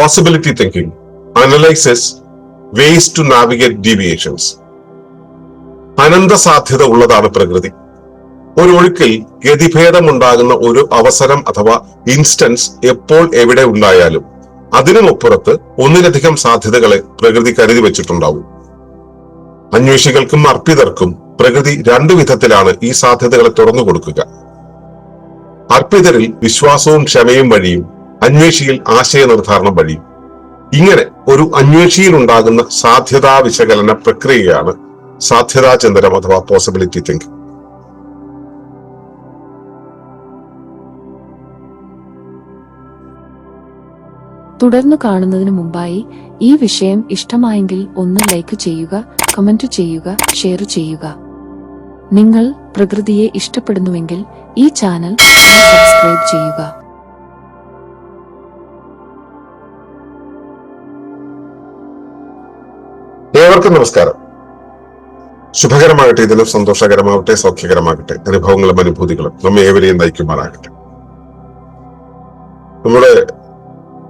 Possibility thinking analyses ways to navigate deviations അനന്ത സാധ്യത ഉള്ളതാണ് പ്രകൃതി. ഒരു ഒഴുക്കിൽ ഗതിഭേദമുണ്ടാകുന്ന ഒരു അവസരം അഥവാ ഇൻസ്റ്റൻസ് എപ്പോൾ എവിടെ ഉണ്ടായാലും അതിനുമപ്പുറത്ത് ഒന്നിലധികം സാധ്യതകളെ പ്രകൃതി കരുതി വെച്ചിട്ടുണ്ടാവും. അന്വേഷികൾക്കും അർപ്പിതർക്കും പ്രകൃതി രണ്ടു വിധത്തിലാണ് ഈ സാധ്യതകളെ തുറന്നു കൊടുക്കുക. അർപ്പിതരിൽ വിശ്വാസവും ക്ഷമയും വഴിയും അന്വേഷിയിൽ ആശയ നിർദ്ധാരണം വഴി. ഇങ്ങനെ ഒരു അന്വേഷിയിൽ ഉണ്ടാകുന്ന സാധ്യതാ വിശകലന പ്രക്രിയയാണ് സാധ്യതാ ചിന്തനം അഥവാ പോസിബിലിറ്റി തിങ്കിങ് തുടർന്ന് കാണുന്നതിന് മുമ്പായി ഈ വിഷയം ഇഷ്ടമായെങ്കിൽ ഒന്ന് ലൈക്ക് ചെയ്യുക കമന്റ് ചെയ്യുക ഷെയർ ചെയ്യുക. നിങ്ങൾ പ്രകൃതിയെ ഇഷ്ടപ്പെടുന്നുവെങ്കിൽ ഈ ചാനൽ സബ്സ്ക്രൈബ് ചെയ്യുക. ഏവർക്കും നമസ്കാരം. ശുഭകരമാകട്ടെ ഇതിലും സന്തോഷകരമാകട്ടെ സൗഖ്യകരമാകട്ടെ അനുഭവങ്ങളും അനുഭൂതികളും നമ്മെ ഏവരെയും നയിക്കുമാറാകട്ടെ. നമ്മുടെ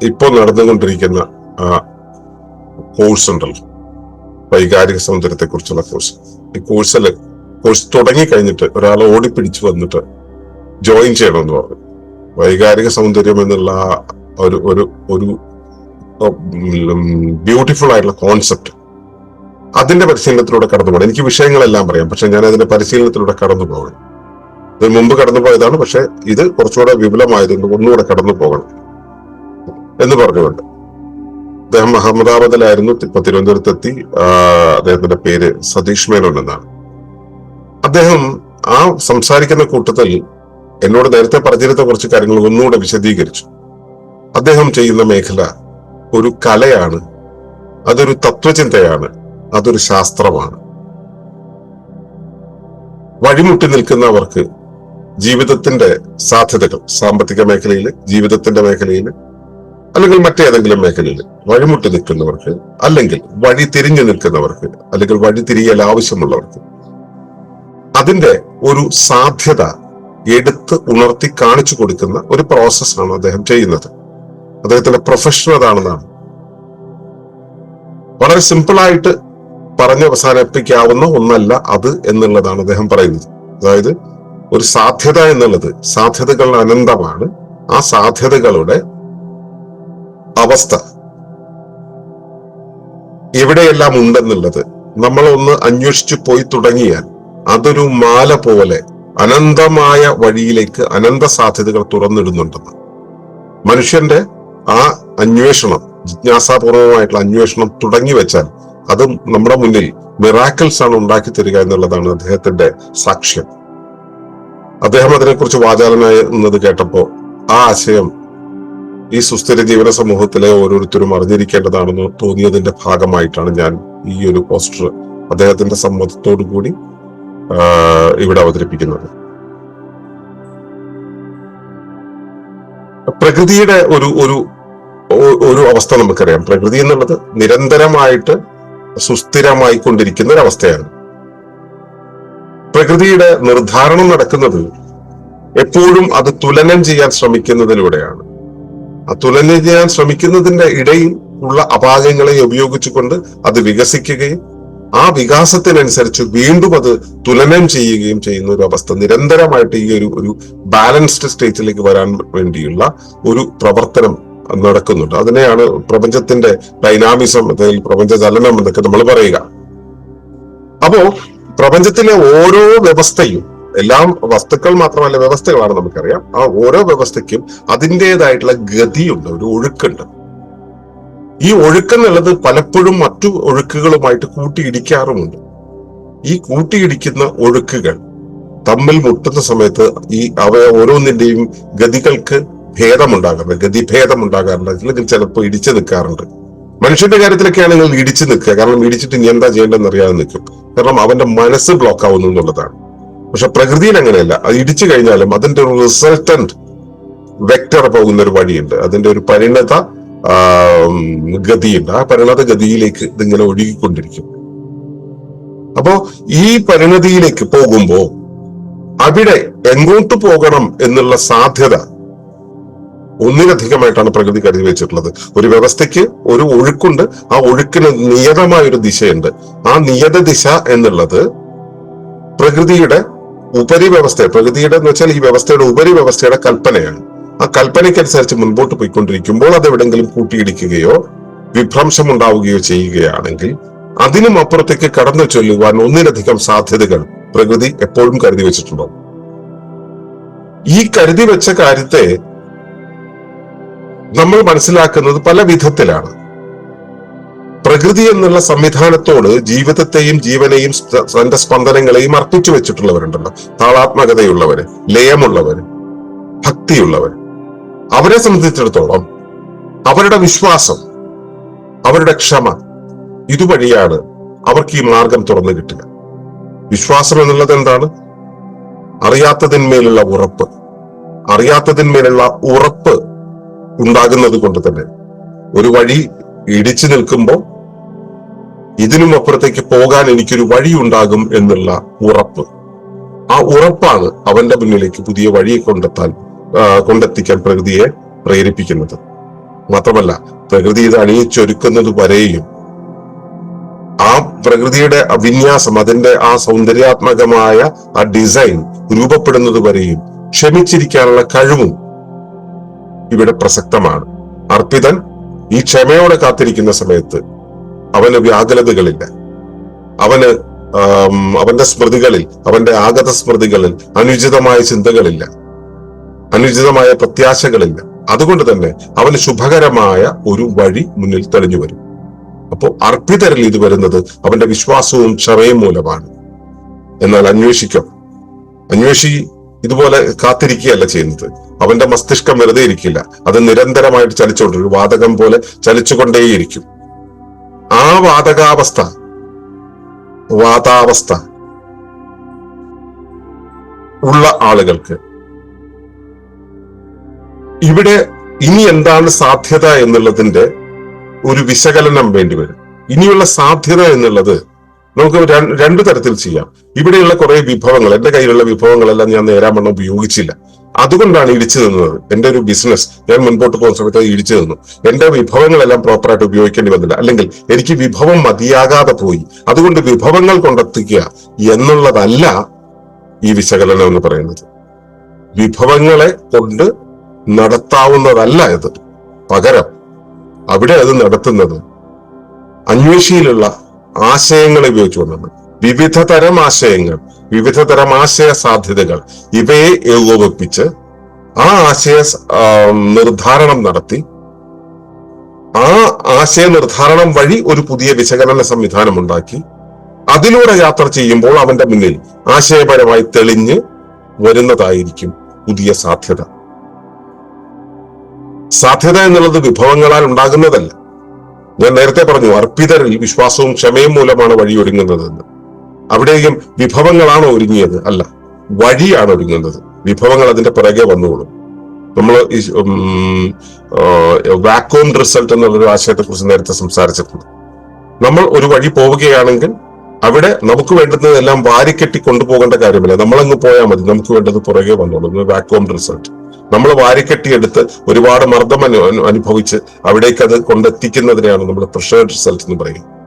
ഇപ്പോൾ നടന്നുകൊണ്ടിരിക്കുന്ന ആ കോഴ്സ് ഉണ്ടല്ലോ. വൈകാരിക സൗന്ദര്യത്തെ കുറിച്ചുള്ള കോഴ്സ് ഈ കോഴ്സിൽ കോഴ്സ് തുടങ്ങി കഴിഞ്ഞിട്ട് ഒരാളെ ഓടിപ്പിടിച്ചു വന്നിട്ട് ജോയിൻ ചെയ്യണമെന്ന് പറഞ്ഞു. വൈകാരിക സൗന്ദര്യം എന്നുള്ള ഒരു ഒരു ഒരു ബ്യൂട്ടിഫുൾ ആയിട്ടുള്ള കോൺസെപ്റ്റ് അതിന്റെ പരിശീലനത്തിലൂടെ കടന്നു പോകണം എനിക്ക് വിഷയങ്ങളെല്ലാം പറയാം. പക്ഷെ ഞാൻ അതിന്റെ പരിശീലനത്തിലൂടെ കടന്നു പോകണം ഇത് മുമ്പ് കടന്നു പോയതാണ് പക്ഷെ ഇത് കുറച്ചുകൂടെ വിപുലമായതുകൊണ്ട് ഒന്നുകൂടെ കടന്നു പോകണം എന്ന് പറഞ്ഞുകൊണ്ട്. അദ്ദേഹം അഹമ്മദാബാദിലായിരുന്നു. ഇപ്പൊ തിരുവനന്തപുരത്തെത്തി അദ്ദേഹത്തിന്റെ പേര് സതീഷ് മേനോൻ എന്നാണ്. അദ്ദേഹം ആ സംസാരിക്കുന്ന കൂട്ടത്തിൽ എന്നോട് നേരത്തെ പറഞ്ഞിരുന്ന കുറച്ച് കാര്യങ്ങൾ ഒന്നുകൂടെ വിശദീകരിച്ചു. അദ്ദേഹം ചെയ്യുന്ന മേഖല ഒരു കലയാണ്. അതൊരു തത്വചിന്തയാണ്. അതൊരു ശാസ്ത്രമാണ്. വഴിമുട്ടി നിൽക്കുന്നവർക്ക് ജീവിതത്തിന്റെ സാധ്യതകൾ സാമ്പത്തിക മേഖലയിൽ ജീവിതത്തിന്റെ മേഖലയിൽ അല്ലെങ്കിൽ മറ്റേതെങ്കിലും മേഖലയിൽ വഴിമുട്ടി നിൽക്കുന്നവർക്ക് അല്ലെങ്കിൽ വഴി തിരിഞ്ഞു നിൽക്കുന്നവർക്ക് അല്ലെങ്കിൽ വഴി തിരിയൽ ആവശ്യമുള്ളവർക്ക് അതിന്റെ ഒരു സാധ്യത എടുത്ത് ഉണർത്തി കാണിച്ചു കൊടുക്കുന്ന ഒരു പ്രോസസ്സാണ് അദ്ദേഹം ചെയ്യുന്നത്. അദ്ദേഹത്തിന്റെ പ്രൊഫഷൻ അതാണെന്നാണ്. വളരെ സിമ്പിൾ ആയിട്ട് പറഞ്ഞ് അവസാനിപ്പിക്കാവുന്ന ഒന്നല്ല അത് എന്നുള്ളതാണ് അദ്ദേഹം പറയുന്നത്. അതായത് ഒരു സാധ്യത എന്നുള്ളത് സാധ്യതകൾ അനന്തമാണ്. ആ സാധ്യതകളുടെ അവസ്ഥ എവിടെയെല്ലാം ഉണ്ടെന്നുള്ളത് നമ്മൾ ഒന്ന് അന്വേഷിച്ചു പോയി തുടങ്ങിയാൽ അതൊരു മാല പോലെ അനന്തമായ വഴിയിലേക്ക് അനന്ത സാധ്യതകൾ തുറന്നിടുന്നുണ്ടെന്ന്. മനുഷ്യന്റെ ആ അന്വേഷണം ജിജ്ഞാസാപൂർവമായിട്ടുള്ള അന്വേഷണം തുടങ്ങി വെച്ചാൽ അത് നമ്മുടെ മുന്നിൽ മിറാക്കിൾസ് ആണ് ഉണ്ടാക്കി തരിക എന്നുള്ളതാണ് അദ്ദേഹത്തിന്റെ സാക്ഷ്യം. അദ്ദേഹം അതിനെക്കുറിച്ച് വാചാലനായി എന്നത് കേട്ടപ്പോ ആ ആശയം ഈ സുസ്ഥിര ജീവന സമൂഹത്തിലെ ഓരോരുത്തരും അറിഞ്ഞിരിക്കേണ്ടതാണെന്ന് തോന്നിയതിന്റെ ഭാഗമായിട്ടാണ് ഞാൻ ഈ ഒരു പോസ്റ്റർ അദ്ദേഹത്തിന്റെ സമ്മതത്തോടു കൂടി ഇവിടെ അവതരിപ്പിക്കുന്നത്. പ്രകൃതിയുടെ ഒരു ഒരു ഒരു അവസ്ഥ നമുക്കറിയാം. പ്രകൃതി എന്നുള്ളത് നിരന്തരമായിട്ട് സുസ്ഥിരമായി കൊണ്ടിരിക്കുന്ന ഒരവസ്ഥയാണ് പ്രകൃതിയുടെ നിർദ്ധാരണം നടക്കുന്നത് എപ്പോഴും അത് തുലനം ചെയ്യാൻ ശ്രമിക്കുന്നതിലൂടെയാണ്. ആ തുലനം ചെയ്യാൻ ശ്രമിക്കുന്നതിന്റെ ഇടയിൽ ഉള്ള അപാകങ്ങളെ ഉപയോഗിച്ചുകൊണ്ട് അത് വികസിക്കുകയും ആ വികാസത്തിനനുസരിച്ച് വീണ്ടും അത് തുലനം ചെയ്യുകയും ചെയ്യുന്ന ഒരു അവസ്ഥ നിരന്തരമായിട്ട് ഈ ഒരു ഒരു ബാലൻസ്ഡ് സ്റ്റേറ്റിലേക്ക് വരാൻ വേണ്ടിയുള്ള ഒരു പ്രവർത്തനം നടക്കുന്നുണ്ട്. അതിനെയാണ് പ്രപഞ്ചത്തിന്റെ ഡൈനാമിസം അല്ലെങ്കിൽ പ്രപഞ്ച ചലനം എന്നൊക്കെ നമ്മൾ പറയുക. അപ്പോ പ്രപഞ്ചത്തിലെ ഓരോ വ്യവസ്ഥയും എല്ലാം വസ്തുക്കൾ മാത്രമല്ല വ്യവസ്ഥകളാണ് നമുക്കറിയാം. ആ ഓരോ വ്യവസ്ഥയ്ക്കും അതിന്റെതായിട്ടുള്ള ഗതിയുണ്ട് ഒരു ഒഴുക്കുണ്ട്. ഈ ഒഴുക്കെന്നുള്ളത് പലപ്പോഴും മറ്റു ഒഴുക്കുകളുമായിട്ട് കൂട്ടിയിടിക്കാറുമുണ്ട്. ഈ കൂട്ടിയിടിക്കുന്ന ഒഴുക്കുകൾ തമ്മിൽ മുട്ടുന്ന സമയത്ത് ഈ അവ ഓരോന്നിന്റെയും ഗതികൾക്ക് ഭേദമുണ്ടാകാറുണ്ട് ഗതിഭേദം ഉണ്ടാകാറുണ്ട് അല്ലെങ്കിൽ ചിലപ്പോൾ ഇടിച്ചു നിൽക്കാറുണ്ട്. മനുഷ്യന്റെ കാര്യത്തിലൊക്കെ ആണെങ്കിൽ ഇടിച്ചു നിൽക്കുക. കാരണം ഇടിച്ചിട്ട് ഇനി എന്താ ചെയ്യേണ്ടതെന്ന് അറിയാതെ നിൽക്കും. കാരണം അവന്റെ മനസ്സ് ബ്ലോക്ക് ആവുന്നു എന്നുള്ളതാണ്. പക്ഷെ പ്രകൃതിയിൽ അങ്ങനെയല്ല. അത് ഇടിച്ചു കഴിഞ്ഞാലും അതിന്റെ ഒരു റിസൾട്ടന്റ് വെക്ടർ പോകുന്ന ഒരു വഴിയുണ്ട്. അതിന്റെ ഒരു പരിണത ഗതിയുണ്ട്. ആ പരിണത ഗതിയിലേക്ക് ഇതിങ്ങനെ ഒഴുകിക്കൊണ്ടിരിക്കും. അപ്പോ ഈ പരിണതിയിലേക്ക് പോകുമ്പോൾ അവിടെ എങ്ങോട്ട് പോകണം എന്നുള്ള സാധ്യത ഒന്നിലധികമായിട്ടാണ് പ്രകൃതി കരുതി വെച്ചിട്ടുള്ളത്. ഒരു വ്യവസ്ഥയ്ക്ക് ഒരു ഒഴുക്കുണ്ട് ആ ഒഴുക്കിന് നിയതമായ ഒരു ദിശയുണ്ട്. ആ നിയത ദിശ എന്നുള്ളത് പ്രകൃതിയുടെ ഉപരിവ്യവസ്ഥ പ്രകൃതിയുടെ എന്ന് വെച്ചാൽ ഈ വ്യവസ്ഥയുടെ ഉപരിവ്യവസ്ഥയുടെ കൽപ്പനയാണ്. ആ കൽപ്പനയ്ക്കനുസരിച്ച് മുൻപോട്ട് പോയിക്കൊണ്ടിരിക്കുമ്പോൾ അത് എവിടെങ്കിലും കൂട്ടിയിടിക്കുകയോ വിഭ്രംശം ഉണ്ടാവുകയോ ചെയ്യുകയാണെങ്കിൽ അതിനും അപ്പുറത്തേക്ക് കടന്നു ചൊല്ലുവാൻ ഒന്നിലധികം സാധ്യതകൾ പ്രകൃതി എപ്പോഴും കരുതി വെച്ചിട്ടുണ്ടാവും. ഈ കരുതി വെച്ച കാര്യത്തെ നമ്മൾ മനസ്സിലാക്കുന്നത് പല വിധത്തിലാണ്. പ്രകൃതി എന്നുള്ള സംവിധാനത്തോട് ജീവിതത്തെയും ജീവനെയും തന്റെ സ്പന്ദനങ്ങളെയും അർപ്പിച്ചു വെച്ചിട്ടുള്ളവരുണ്ടല്ലോ. താളാത്മകതയുള്ളവര് ലയമുള്ളവര് ഭക്തിയുള്ളവർ അവരെ സംബന്ധിച്ചിടത്തോളം അവരുടെ വിശ്വാസം അവരുടെ ക്ഷമ ഇതുവഴിയാണ് അവർക്ക് ഈ മാർഗം തുറന്നു കിട്ടുക. വിശ്വാസം എന്നുള്ളത് എന്താണ്? അറിയാത്തതിന്മേലുള്ള ഉറപ്പ്. അറിയാത്തതിന്മേലുള്ള ഉറപ്പ് ഉണ്ടാകുന്നത് കൊണ്ട് തന്നെ. ഒരു വഴി ഇടിച്ചു നിൽക്കുമ്പോൾ ഇതിനും അപ്പുറത്തേക്ക് പോകാൻ എനിക്കൊരു വഴി ഉണ്ടാകും എന്നുള്ള ഉറപ്പ്. ആ ഉറപ്പാണ് അവന്റെ മുന്നിലേക്ക് പുതിയ വഴിയെ കൊണ്ടെത്താൻ കൊണ്ടെത്തിക്കാൻ പ്രകൃതിയെ പ്രേരിപ്പിക്കുന്നത്. മാത്രമല്ല പ്രകൃതി ഇത് അണിയിച്ചൊരുക്കുന്നത് വരെയും ആ പ്രകൃതിയുടെ വിന്യാസം അതിന്റെ ആ സൗന്ദര്യാത്മകമായ ആ ഡിസൈൻ രൂപപ്പെടുന്നത് വരെയും ക്ഷമിച്ചിരിക്കാനുള്ള കഴിവും ഇവിടെ പ്രസക്തമാണ്. അർപ്പിതൻ ഈ ക്ഷമയോടെ കാത്തിരിക്കുന്ന സമയത്ത് അവന് വ്യാകുലതകളില്ല. അവന് അവന്റെ സ്മൃതികളിൽ അവന്റെ ആഗത സ്മൃതികളിൽ അനുചിതമായ ചിന്തകളില്ല. അനുചിതമായ പ്രത്യാശകളില്ല. അതുകൊണ്ട് തന്നെ അവന് ശുഭകരമായ ഒരു വഴി മുന്നിൽ തെളിഞ്ഞു വരും. അപ്പോൾ അർപ്പിതരിൽ ഇത് വരുന്നത് അവന്റെ വിശ്വാസവും ക്ഷമയും മൂലമാണ്. എന്നാൽ അന്വേഷിക്കും. അന്വേഷി ഇതുപോലെ കാത്തിരിക്കുകയല്ല ചെയ്യുന്നത്. അവന്റെ മസ്തിഷ്കം വെറുതെ ഇരിക്കില്ല. അത് നിരന്തരമായിട്ട് ഒരു വാതകം പോലെ ചലിച്ചുകൊണ്ടേയിരിക്കും. ആ വാതകാവസ്ഥ വാതാവസ്ഥ ഉള്ള ആളുകൾക്ക് ഇവിടെ ഇനി എന്താണ് സാധ്യത എന്നുള്ളതിന്റെ ഒരു വിശകലനം വേണ്ടിവരും ഇനിയുള്ള സാധ്യത എന്നുള്ളത് നമുക്ക് രണ്ട് തരത്തിൽ ചെയ്യാം. ഇവിടെയുള്ള കുറെ വിഭവങ്ങൾ എന്റെ കയ്യിലുള്ള വിഭവങ്ങളെല്ലാം ഞാൻ നേരാമണ്ണം ഉപയോഗിച്ചില്ല. അതുകൊണ്ടാണ് ഇടിച്ചു നിന്നത് എന്റെ ഒരു ബിസിനസ് ഞാൻ മുൻപോട്ട് പോകുന്ന സമയത്ത് ഇടിച്ചു നിന്നു എന്റെ വിഭവങ്ങളെല്ലാം പ്രോപ്പറായിട്ട് ഉപയോഗിക്കേണ്ടി വന്നില്ല. അല്ലെങ്കിൽ എനിക്ക് വിഭവം മതിയാകാതെ പോയി. അതുകൊണ്ട് വിഭവങ്ങൾ കൊണ്ടെത്തിക്കുക എന്നുള്ളതല്ല ഈ വിശകലനം എന്ന് പറയുന്നത്. വിഭവങ്ങളെ കൊണ്ട് നടത്താവുന്നതല്ല ഇത്. പകരം അവിടെ അത് നടത്തുന്നത് അന്വേഷിയിലുള്ള ആശയങ്ങളെ ഉപയോഗിച്ചുകൊണ്ടാണ് വിവിധ തരം ആശയങ്ങൾ വിവിധ തരം ആശയ സാധ്യതകൾ ഇവയെ ഏകോപിപ്പിച്ച് ആ ആശയ നിർദ്ധാരണം നടത്തി. ആ ആശയ നിർദ്ധാരണം വഴി ഒരു പുതിയ വിശകലന സംവിധാനം ഉണ്ടാക്കി. അതിലൂടെ യാത്ര ചെയ്യുമ്പോൾ അവന്റെ മുന്നിൽ ആശയപരമായി തെളിഞ്ഞ് വരുന്നതായിരിക്കും പുതിയ സാധ്യത. സാധ്യത എന്നുള്ളത് വിഭവങ്ങളാൽ ഉണ്ടാകുന്നതല്ല. ഞാൻ നേരത്തെ പറഞ്ഞു അർപ്പിതരിൽ വിശ്വാസവും ക്ഷമയും മൂലമാണ് വഴി ഒരുങ്ങുന്നതെന്ന് അവിടെയും വിഭവങ്ങളാണ് ഒരുങ്ങിയത് അല്ല വഴിയാണ് ഒരുങ്ങുന്നത്. വിഭവങ്ങൾ അതിന്റെ പിറകെ വന്നുകൊള്ളും. നമ്മൾ ഈ വാക്വം റിസൾട്ട് എന്നുള്ളൊരു ആശയത്തെ കുറിച്ച് നേരത്തെ സംസാരിച്ചിട്ടുണ്ട്. നമ്മൾ ഒരു വഴി പോവുകയാണെങ്കിൽ അവിടെ നമുക്ക് വേണ്ടുന്നതെല്ലാം വാരിക്കെട്ടി കൊണ്ടുപോകേണ്ട കാര്യമില്ല. നമ്മളങ്ങ് പോയാൽ മതി. നമുക്ക് വേണ്ടത് പുറകെ വന്നോളൂ. വാക്വം റിസൾട്ട് നമ്മൾ വാരിക്കെട്ടിയെടുത്ത് ഒരുപാട് മർദ്ദം അനു അനു- അനുഭവിച്ച് അവിടേക്ക് അത് കൊണ്ടെത്തിക്കുന്നതിനെയാണ് നമ്മൾ പ്രഷർ റിസൾട്ട് എന്ന് പറയുന്നത്.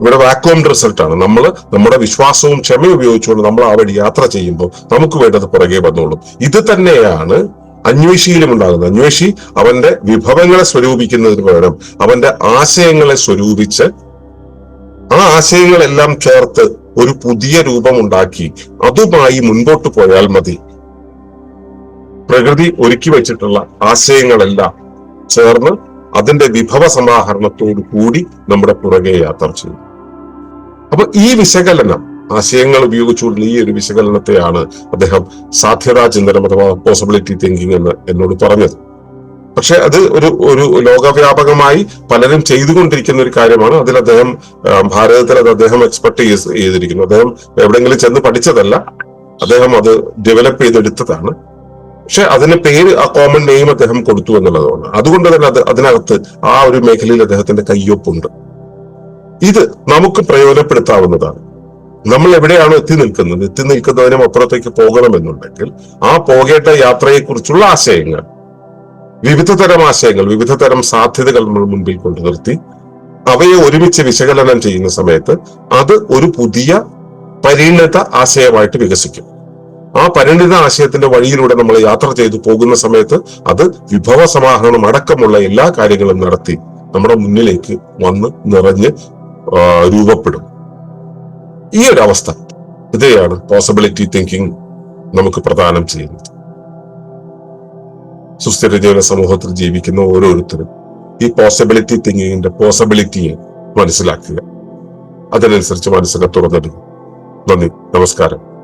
ഇവിടെ വാക്വം റിസൾട്ടാണ് നമ്മൾ നമ്മുടെ വിശ്വാസവും ക്ഷമയും ഉപയോഗിച്ചുകൊണ്ട് നമ്മൾ ആ വഴി യാത്ര ചെയ്യുമ്പോൾ നമുക്ക് വേണ്ടത് പുറകെ വന്നോളും. ഇത് തന്നെയാണ് അന്വേഷിയിലും ഉണ്ടാകുന്നത്. അന്വേഷി അവന്റെ വിഭവങ്ങളെ സ്വരൂപിക്കുന്നതിന് പകരം അവന്റെ ആശയങ്ങളെ സ്വരൂപിച്ച് ആ ആശയങ്ങളെല്ലാം ചേർത്ത് ഒരു പുതിയ രൂപം ഉണ്ടാക്കി. അതുമായി മുൻപോട്ട് പോയാൽ മതി. പ്രകൃതി ഒരുക്കി വെച്ചിട്ടുള്ള ആശയങ്ങളെല്ലാം ചേർന്ന് അതിന്റെ വിഭവ സമാഹരണത്തോടു കൂടി നമ്മുടെ പുറകെ യാത്ര ചെയ്യും അപ്പൊ ഈ വിശകലനം ആശയങ്ങൾ ഉപയോഗിച്ചുകൊണ്ടുള്ള ഈ ഒരു വിശകലനത്തെയാണ് അദ്ദേഹം സാധ്യതാ ചിന്തനം അഥവാ പോസിബിലിറ്റി തിങ്കിങ് എന്ന് എന്നോട് പറഞ്ഞത്. പക്ഷെ അത് ഒരു ഒരു ലോകവ്യാപകമായി പലരും ചെയ്തുകൊണ്ടിരിക്കുന്ന ഒരു കാര്യമാണ്. അതിൽ അദ്ദേഹം ഭാരതത്തിൽ അത് അദ്ദേഹം എക്സ്പെർട്ട് ചെയ്തിരിക്കുന്നു. അദ്ദേഹം എവിടെയെങ്കിലും ചെന്ന് പഠിച്ചതല്ല. അദ്ദേഹം അത് ഡെവലപ്പ് ചെയ്തെടുത്തതാണ്. പക്ഷെ അതിന് പേര് ആ കോമൺ നെയിം അദ്ദേഹം കൊടുത്തു എന്നുള്ളതാണ് അതുകൊണ്ട് തന്നെ അത് അതിനകത്ത് ആ ഒരു മേഖലയിൽ അദ്ദേഹത്തിന്റെ കയ്യൊപ്പുണ്ട്. ഇത് നമുക്ക് പ്രയോജനപ്പെടുത്താവുന്നതാണ്. നമ്മൾ എവിടെയാണ് എത്തി നിൽക്കുന്നത്? എത്തി നിൽക്കുന്നതിനും അപ്പുറത്തേക്ക് പോകണമെന്നുണ്ടെങ്കിൽ ആ പോകേണ്ട യാത്രയെക്കുറിച്ചുള്ള ആശയങ്ങൾ വിവിധ തരം ആശയങ്ങൾ വിവിധ തരം സാധ്യതകൾ നമ്മൾ മുൻപിൽ കൊണ്ടു നിർത്തി അവയെ ഒരുമിച്ച് വിശകലനം ചെയ്യുന്ന സമയത്ത് അത് ഒരു പുതിയ പരിണത ആശയമായിട്ട് വികസിക്കും. ആ പരിണിത ആശയത്തിന്റെ വഴിയിലൂടെ നമ്മൾ യാത്ര ചെയ്തു പോകുന്ന സമയത്ത് അത് വിഭവ സമാഹരണം അടക്കമുള്ള എല്ലാ കാര്യങ്ങളും നടത്തി നമ്മുടെ മുന്നിലേക്ക് വന്ന് നിറഞ്ഞ് രൂപപ്പെടും. ഈ ഒരു അവസ്ഥ ഇതെയാണ് പോസിബിലിറ്റി തിങ്കിങ് നമുക്ക് പ്രദാനം ചെയ്യുന്നത്. സുസ്ഥിര ജീവന സമൂഹത്തിൽ ജീവിക്കുന്ന ഓരോരുത്തരും ഈ പോസിബിലിറ്റി തിങ്കിങ്ങിന്റെ പോസിബിലിറ്റിയെ മനസ്സിലാക്കുക. അതിനനുസരിച്ച് മനസ്സിനെ തുറന്നിടുക നന്ദി. നമസ്കാരം.